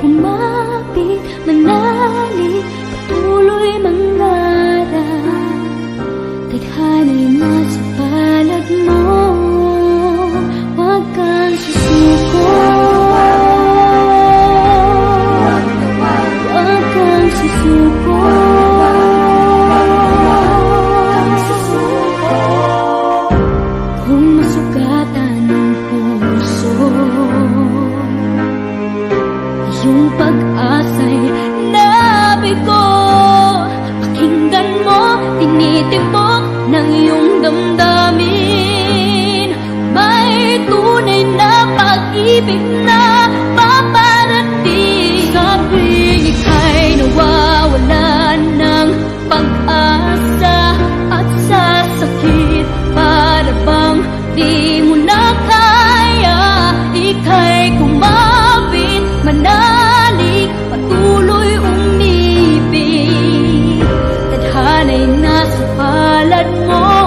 kumapit, manali, patuloy mangarap. Tadhana'y nasa Iyong pag-asa'y labi ko. Pakinggan mo, tinitimpok ng iyong damdamin. May tunay na pag-ibig na paparating. Sabi ika'y nawawalan ng pag-asa At sasakit. Para bang di mo na kaya Ika'y kumakas palad mo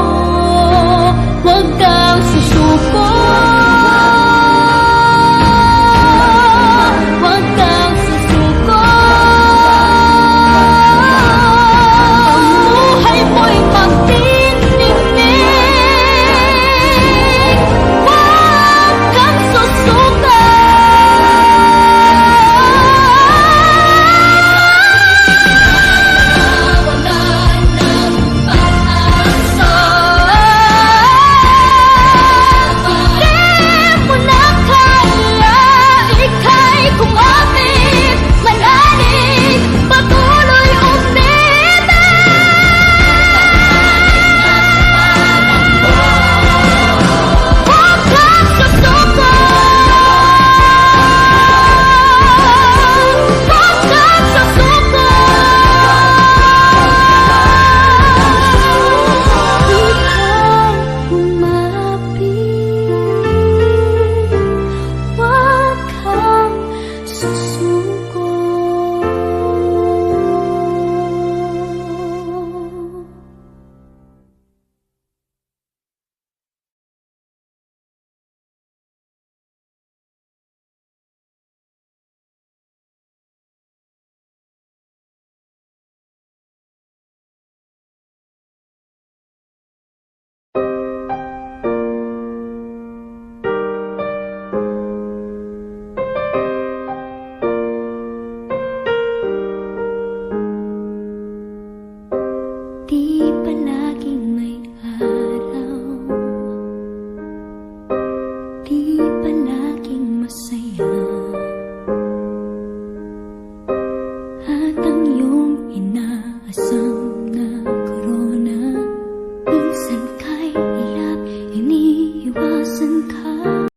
Di pala